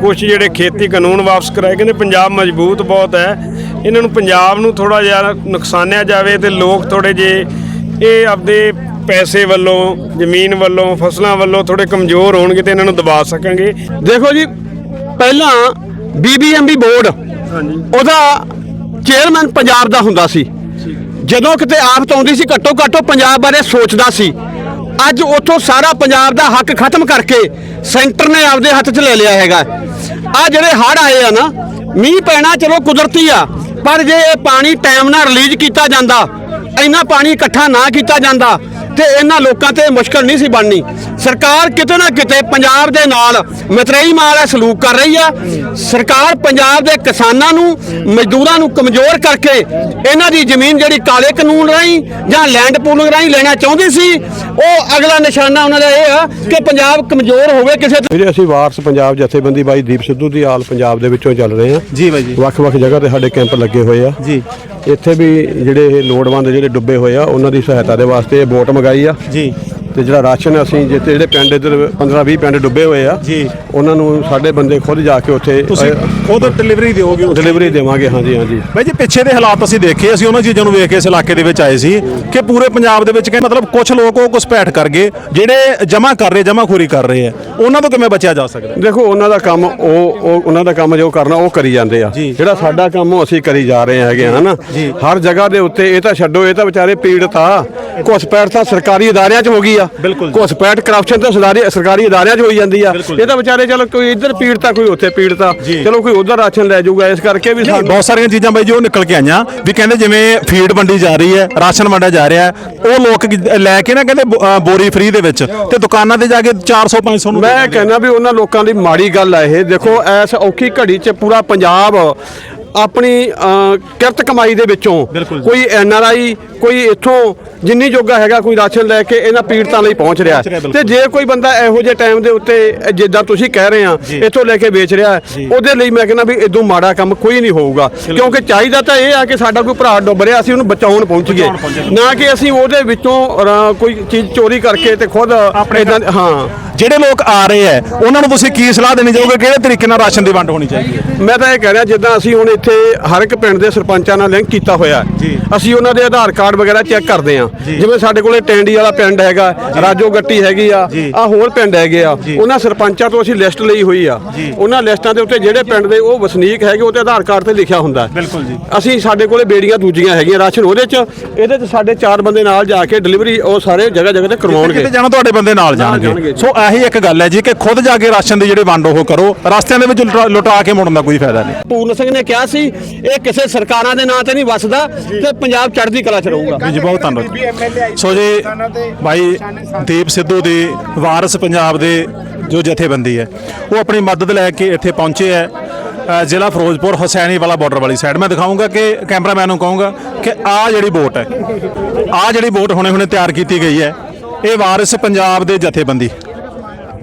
ਕੁਝ ਜਿਹੜੇ ਖੇਤੀ ਕਾਨੂੰਨ ਵਾਪਸ ਕਰਾਏ ਕਹਿੰਦੇ ਪੰਜਾਬ ਮਜ਼ਬੂਤ ਬਹੁਤ ਹੈ। ਇਹਨਾਂ ਨੂੰ ਪੰਜਾਬ ਨੂੰ ਥੋੜਾ ਜਿਹਾ ਨੁਕਸਾਨਿਆ ਜਾਵੇ ਤੇ ਲੋਕ ਥੋੜੇ ਜੇ ਇਹ ਆਪਦੇ ਪੈਸੇ ਵੱਲੋਂ ਜ਼ਮੀਨ ਵੱਲੋਂ ਫਸਲਾਂ ਵੱਲੋਂ ਥੋੜੇ ਕਮਜ਼ੋਰ ਹੋਣਗੇ ਤੇ ਇਹਨਾਂ ਨੂੰ ਦਬਾ ਸਕਾਂਗੇ ਦੇਖੋ ਜੀ ਪਹਿਲਾਂ ਬੀਬੀਐਮਬੀ ਬੋਰਡ ਉਹਦਾ ਚੇਅਰਮੈਨ ਪੰਜਾਬ ਦਾ ਹੁੰਦਾ ਸੀ। ਜਦੋਂ ਕਿਤੇ ਆਫਤ ਆਉਂਦੀ ਸੀ, ਘੱਟੋ ਘੱਟ ਉਹ ਪੰਜਾਬ ਬਾਰੇ ਸੋਚਦਾ ਸੀ। ਅੱਜ ਉੱਥੋਂ ਸਾਰਾ ਪੰਜਾਬ ਦਾ ਹੱਕ ਖਤਮ ਕਰਕੇ ਸੈਂਟਰ ਨੇ ਆਪਦੇ ਹੱਥ 'ਚ ਲੈ ਲਿਆ ਹੈਗਾ। ਆ ਜਿਹੜੇ ਹੜ੍ਹ ਆਏ ਆ ਨਾ, ਮੀਂਹ ਪੈਣਾ ਚਲੋ ਕੁਦਰਤੀ ਆ, ਪਰ ਜੇ ਇਹ ਪਾਣੀ ਟਾਈਮ ਨਾਲ ਰਿਲੀਜ਼ ਕੀਤਾ ਜਾਂਦਾ, ਇੰਨਾ ਪਾਣੀ ਇਕੱਠਾ ਨਾ ਕੀਤਾ ਜਾਂਦਾ ਤੇ ਇਹਨਾਂ ਲੋਕਾਂ ਤੇ ਮੁਸ਼ਕਲ ਨਹੀਂ ਸੀ ਬਣਨੀ। ਸਰਕਾਰ ਕਿਤੇ ਨਾ ਕਿਤੇ ਪੰਜਾਬ ਦੇ ਨਾਲ ਮਤਰੇਈ ਮਾਲ ਹੈ ਸਲੂਕ ਕਰ ਰਹੀ ਆ। ਸਰਕਾਰ ਪੰਜਾਬ ਦੇ ਕਿਸਾਨਾਂ ਨੂੰ ਮਜ਼ਦੂਰਾਂ ਨੂੰ ਕਮਜ਼ੋਰ ਕਰਕੇ ਇਹਨਾਂ ਦੀ ਜ਼ਮੀਨ ਜਿਹੜੀ ਕਾਲੇ ਕਾਨੂੰਨ ਰਾਹੀਂ ਜਾਂ ਲੈਂਡ ਪੂਲਿੰਗ ਰਾਹੀਂ ਲੈਣਾ ਚਾਹੁੰਦੀ ਸੀ ਉਹ ਅਗਲਾ ਨਿਸ਼ਾਨਾ ਉਹਨਾਂ ਦਾ ਇਹ ਆ ਕਿ ਪੰਜਾਬ ਕਮਜ਼ੋਰ ਹੋਵੇ ਕਿਸੇ ਵੀਰੇ ਅਸੀਂ ਵਾਰਸ ਪੰਜਾਬ ਜਥੇਬੰਦੀ ਬਾਈ ਦੀਪ ਸਿੱਧੂ ਦੀ ਆਲ ਪੰਜਾਬ ਦੇ ਵਿੱਚੋਂ ਚੱਲ ਰਹੇ ਹਾਂ ਜੀ ਬਾਈ ਜੀ। ਵੱਖ-ਵੱਖ ਜਗ੍ਹਾ ਤੇ ਸਾਡੇ ਕੈਂਪ ਲੱਗੇ ਹੋਏ ਆ। ਜੀ। ਇੱਥੇ ਵੀ ਜਿਹੜੇ ਇਹ ਲੋੜਵੰਦ ਜਿਹੜੇ ਡੁੱਬੇ ਹੋਏ ਆ, ਉਹਨਾਂ ਦੀ ਸਹਾਇਤਾ ਦੇ ਵਾਸਤੇ ਇਹ ਵੋਟ ਮੰਗਾਈ ਆ। ਜੀ। ਤੇ ਜਿਹੜਾ ਰਾਸ਼ਨ ਅਸੀਂ ਜਿੱਥੇ ਜਿਹੜੇ ਪਿੰਡ ਇੱਧਰ 15 20 ਪਿੰਡ ਡੁੱਬੇ ਹੋਏ ਆ ਜੀ। ਉਹਨਾਂ ਨੂੰ ਸਾਡੇ ਬੰਦੇ ਖੁਦ ਜਾ ਕੇ ਉੱਥੇ ਤੁਸੀਂ ਖੁਦ ਡਿਲੀਵਰੀ ਦਿਓਗੇ ਡਿਲੀਵਰੀ ਦੇਵਾਂਗੇ ਹਾਂਜੀ ਹਾਂਜੀ। ਬਾਈ ਜੀ ਪਿੱਛੇ ਦੇ ਹਾਲਾਤ ਅਸੀਂ ਦੇਖੇ ਅਸੀਂ ਉਹਨਾਂ ਚੀਜ਼ਾਂ ਨੂੰ ਵੇਖ ਕੇ ਇਸ ਇਲਾਕੇ ਦੇ ਵਿੱਚ ਆਏ ਸੀ ਕਿ ਪੂਰੇ ਪੰਜਾਬ ਦੇ ਵਿੱਚ ਕਿ ਮਤਲਬ ਕੁਝ ਲੋਕ ਉਹ ਘੁਸਪੈਠ ਕਰ ਗਏ ਜਿਹੜੇ ਜਮ੍ਹਾਂ ਕਰ ਰਹੇ ਜਮ੍ਹਾਂਖੋਰੀ ਕਰ ਰਹੇ ਆ। ਉਹਨਾਂ ਤੋਂ ਕਿਵੇਂ ਬਚਿਆ ਜਾ ਸਕਦਾ? ਦੇਖੋ ਉਹਨਾਂ ਦਾ ਕੰਮ ਉਹ ਉਹ ਉਹਨਾਂ ਦਾ ਕੰਮ ਜੋ ਕਰਨਾ ਉਹ ਕਰੀ ਜਾਂਦੇ ਆ। ਜਿਹੜਾ ਸਾਡਾ ਕੰਮ ਉਹ ਅਸੀਂ ਕਰੀ ਜਾ ਰਹੇ ਹੈਗੇ ਹਨਾ? ਹਰ ਜਗ੍ਹਾ ਦੇ ਉੱਤੇ ਇਹ ਤਾਂ ਛੱਡੋ ਇਹ ਤਾਂ ਵਿਚਾਰੇ ਪੀੜਤ ਆ। ਘੁਸਪੈਠ ਤਾਂ ਸਰਕਾਰੀ ਅਦਾਰਿਆਂ 'ਚ ਹੋ ਗਈ ਆ। ਬਿਲਕੁਲ। ਘੁਸਪੈਠ ਕਰਪਸ਼ਨ ਤਾਂ ਸਰਕਾਰੀ ਸਰਕਾਰੀ ਅਦਾਰਿਆਂ 'ਚ ਹੋਈ ਜਾਂਦੀ ਆ। ਇਹ ਤਾਂ ਵਿਚਾਰੇ ਚਲੋ ਕੋਈ ਇੱਧਰ ਪੀੜਤਾ ਕੋਈ ਉੱਥੇ ਪੀੜਤਾ ਚਲੋ ਕੋਈ ਉਧਰ ਰਾਸ਼ਨ ਲੈ ਜਾਊਗਾ ਇਸ ਕਰਕੇ ਵੀ ਬਹੁਤ ਸਾਰੀਆਂ ਚੀਜ਼ਾਂ ਬਾਈ ਜੀ ਉਹ ਨਿਕਲ ਕੇ ਆਈਆਂ ਵੀ ਕਹਿੰਦੇ ਜਿਵੇਂ ਫੀਡ ਵੰਡੀ ਜਾ ਰਹੀ ਹੈ ਰਾਸ਼ਨ ਵੰਡਿਆ ਜਾ ਰਿਹਾ ਹੈ, ਉਹ ਲੋਕ ਲੈ ਕੇ ਨਾ ਕਹਿੰਦੇ ਬੋਰੀ ਫ੍ਰੀ ਦੇ ਵਿੱਚ ਤੇ ਦੁਕਾਨਾਂ ਤੇ ਜਾ ਕੇ 400 500 ਨੂੰ ਮੈਂ ਕਹਿੰਦਾ ਵੀ ਉਹਨਾਂ ਲੋਕਾਂ ਦੀ ਮਾੜੀ ਗੱਲ ਆ ਇਹ। ਦੇਖੋ ਐਸ ਔਖੀ ਘੜੀ 'ਚ ਪੂਰਾ ਪੰਜਾਬ ਆਪਣੀ ਕਿਰਤ ਕਮਾਈ ਦੇ ਵਿੱਚੋਂ। ਕੋਈ ਐਨ ਆਰ ਆਈ ਕੋਈ ਇੱਥੋਂ ਜਿੰਨੀ ਜੋਗਾ ਹੈਗਾ ਕੋਈ ਰਾਸ਼ਨ ਲੈ ਕੇ ਇਹਨਾਂ ਪੀੜਤਾਂ ਲਈ ਪਹੁੰਚ ਰਿਹਾ। ਤੇ ਜੇ ਕੋਈ ਬੰਦਾ ਇਹੋ ਜਿਹੇ ਟਾਈਮ ਦੇ ਉੱਤੇ ਜਿੱਦਾਂ ਤੁਸੀਂ ਕਹਿ ਰਹੇ ਆ ਇੱਥੋਂ ਲੈ ਕੇ ਵੇਚ ਰਿਹਾ ਉਹਦੇ ਲਈ ਮੈਂ ਕਹਿੰਦਾ ਵੀ ਇਦੋਂ ਮਾੜਾ ਕੰਮ ਕੋਈ ਨਹੀਂ ਹੋਊਗਾ। ਕਿਉਂਕਿ ਚਾਹੀਦਾ ਤਾਂ ਇਹ ਆ ਕਿ ਸਾਡਾ ਕੋਈ ਭਰਾ ਡੁੱਬ ਰਿਹਾ ਅਸੀਂ ਉਹਨੂੰ ਬਚਾਉਣ ਪਹੁੰਚੀਏ ਨਾ ਕਿ ਅਸੀਂ ਉਹਦੇ ਵਿੱਚੋਂ ਕੋਈ ਚੀਜ਼ ਚੋਰੀ ਕਰਕੇ ਤੇ ਖੁਦ ਇਦਾਂ ਹਾਂ। ਜਿਹੜੇ ਲੋਕ ਆ ਰਹੇ ਆ ਉਹਨਾਂ ਨੂੰ ਤੁਸੀਂ ਕੀ ਸਲਾਹ ਦੇਣੀ ਚਾਹੋਗੇ ਕਿਹੜੇ ਤਰੀਕੇ ਨਾਲ ਰਾਸ਼ਨ ਦੀ ਵੰਡ ਹੋਣੀ ਚਾਹੀਦੀ ਹੈ ਮੈਂ ਤਾਂ ਇਹ ਕਹਿ ਰਿਹਾ ਜਿੱਦਾਂ ਅਸੀਂ ਹੁਣ ਇੱਥੇ ਹਰ ਇੱਕ ਪਿੰਡ ਦੇ ਸਰਪੰਚਾਂ ਨਾਲ ਲਿੰਕ ਕੀਤਾ ਹੋਇਆ ਹੈ। ਅਸੀਂ ਉਹਨਾਂ ਦੇ ਆਧਾਰ ਕਾਰਡ ਵਗੈਰਾ ਚੈੱਕ ਕਰਦੇ ਆ ਜਿਵੇਂ ਸਾਡੇ ਕੋਲੇ ਟੈਂਡੀ ਵਾਲਾ ਪਿੰਡ ਹੈਗਾ ਰਾਜੋ ਗੱਟੀ ਹੈਗੀ ਆ ਆ ਹੋਰ ਪਿੰਡ ਹੈਗੇ ਆ। ਉਹਨਾਂ ਸਰਪੰਚਾਂ ਤੋਂ ਅਸੀਂ ਲਿਸਟ ਲਈ ਹੋਈ ਆ। ਉਹਨਾਂ ਲਿਸਟਾਂ ਦੇ ਉੱਤੇ ਜਿਹੜੇ ਪਿੰਡ ਦੇ ਉਹ ਵਸਨੀਕ ਹੈਗੇ ਉਹਦੇ ਆਧਾਰ ਕਾਰਡ ਤੇ ਲਿਖਿਆ ਹੁੰਦਾ। ਹੈ। ਬਿਲਕੁਲ ਜੀ। ਅਸੀਂ ਸਾਡੇ ਕੋਲੇ ਬੇੜੀਆਂ ਦੂਜੀਆਂ ਹੈਗੀਆਂ ਰਾਸ਼ਨ ਉਹਦੇ ਚ ਇਹਦੇ ਚ ਸਾਡੇ ਚਾਰ ਬੰਦੇ ਨਾਲ ਜਾ ਕੇ ਡਿਲੀਵਰੀ ਉਹ ਸਾਰੇ ਜਗ੍ਹਾ ਜਗ੍ਹਾ ਤੇ ਕਰਵਾਉਣਗੇ। ਕਿਤੇ ਜਾਣਾ ਤੁਹਾਡੇ ਬੰਦੇ ਨਾਲ ਜਾਣਗੇ। ਸੋ ਇਹੀ ਇੱਕ ਗੱਲ ਹੈ ਜੀ ਕਿ ਖੁਦ ਜਾ ਕੇ ਰਾਸ਼ਨ ਦੀ ਜਿਹੜੇ ਵੰਡ ਉਹ ਕਰੋ ਰਸਤਿਆਂ ਦੇ ਵਿੱਚ ਲੁਟਾ- ਲੁਟਾ ਕੇ ਮੁੜਨ ਦਾ ਕੋਈ ਫਾਇਦਾ ਨਹੀਂ। ਪੂਰਨ ਸਿੰਘ ਨੇ ਕਿਹਾ ਸੀ ਇਹ ਕਿਸੇ ਸਰਕਾਰਾਂ ਦੇ ਨਾਂ ਤੇ ਨਹੀਂ ਵਸਦਾ ਤੇ ਪੰਜਾਬ ਚੜ੍ਹਦੀ ਕਲਾ ਚ ਰਹੂਗਾ। ਜੀ ਬਹੁਤ ਧੰਨਵਾਦ। ਸੋ ਜੀ ਭਾਈ ਦੀਪ ਸਿੱਧੂ ਦੀ ਵਾਰਿਸ ਪੰਜਾਬ ਦੇ ਜੋ ਜਥੇਬੰਦੀ ਹੈ ਉਹ ਆਪਣੀ ਮਦਦ ਲੈ ਕੇ ਇੱਥੇ ਪਹੁੰਚੇ ਹੈ। ਜ਼ਿਲ੍ਹਾ ਫਿਰੋਜ਼ਪੁਰ ਹੁਸੈਨੀ ਵਾਲਾ ਬਾਰਡਰ ਵਾਲੀ ਸਾਈਡ ਮੈਂ ਦਿਖਾਉਂਗਾ ਕਿ ਕੈਮਰਾਮੈਨ ਨੂੰ ਕਹੂੰਗਾ ਕਿ ਆਹ ਜਿਹੜੀ ਬੋਟ ਹੈ ਆਹ ਜਿਹੜੀ ਬੋਟ ਹੁਣੇ ਹੁਣੇ ਤਿਆਰ ਕੀਤੀ ਗਈ ਹੈ ਇਹ ਵਾਰਿਸ ਪੰਜਾਬ ਦੇ ਜਥੇਬੰਦੀ।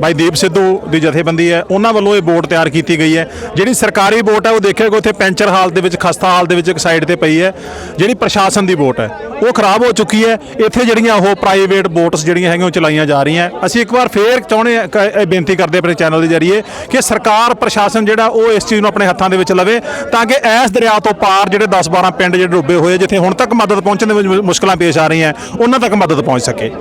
ਬਾਈ ਦੀਪ ਸਿੱਧੂ ਦੀ ਜਥੇਬੰਦੀ ਹੈ। ਉਹਨਾਂ ਵੱਲੋਂ ਇਹ ਬੋਟ ਤਿਆਰ ਕੀਤੀ ਗਈ ਹੈ। ਜਿਹੜੀ ਸਰਕਾਰੀ ਬੋਟ ਹੈ, ਉਹ ਦੇਖਿਆ ਉੱਥੇ ਪੈਂਚਰ ਹਾਲਤ ਦੇ ਵਿੱਚ, ਖਸਤਾ ਹਾਲਤ ਦੇ ਵਿੱਚ ਇੱਕ ਸਾਈਡ ਤੇ ਪਈ ਹੈ। ਜਿਹੜੀ ਪ੍ਰਸ਼ਾਸਨ ਦੀ ਬੋਟ ਹੈ, ਉਹ ਖਰਾਬ ਹੋ ਚੁੱਕੀ ਹੈ। ਇੱਥੇ ਜਿਹੜੀਆਂ ਉਹ ਪ੍ਰਾਈਵੇਟ ਬੋਟਸ ਜਿਹੜੀਆਂ ਹੈਗੀਆਂ, ਉਹ ਚਲਾਈਆਂ ਜਾ ਰਹੀਆਂ। ਅਸੀਂ ਇੱਕ ਵਾਰ ਫੇਰ ਚਾਹੁੰਦੇ ਹਾਂ, ਕ- ਇਹ ਬੇਨਤੀ ਕਰਦੇ ਆਪਣੇ ਚੈਨਲ ਦੇ ਜਰੀਏ ਕਿ ਸਰਕਾਰ, ਪ੍ਰਸ਼ਾਸਨ ਜਿਹੜਾ, ਉਹ ਇਸ ਚੀਜ਼ ਨੂੰ ਆਪਣੇ ਹੱਥਾਂ ਦੇ ਵਿੱਚ ਲਵੇ ਤਾਂ ਕਿ ਇਸ ਦਰਿਆ ਤੋਂ ਪਾਰ ਜਿਹੜੇ 10-12 ਪਿੰਡ ਜਿਹੜੇ ਡੁੱਬੇ ਹੋਏ ਜਿੱਥੇ ਹੁਣ ਤੱਕ ਮਦਦ ਪਹੁੰਚਣ ਦੇ ਵਿੱਚ ਮੁਸ਼ਕਲਾਂ ਪੇਸ਼ ਆ ਰਹੀਆਂ, ਉਹਨਾਂ ਤੱਕ ਮਦਦ ਪਹੁੰਚ ਸਕੇ।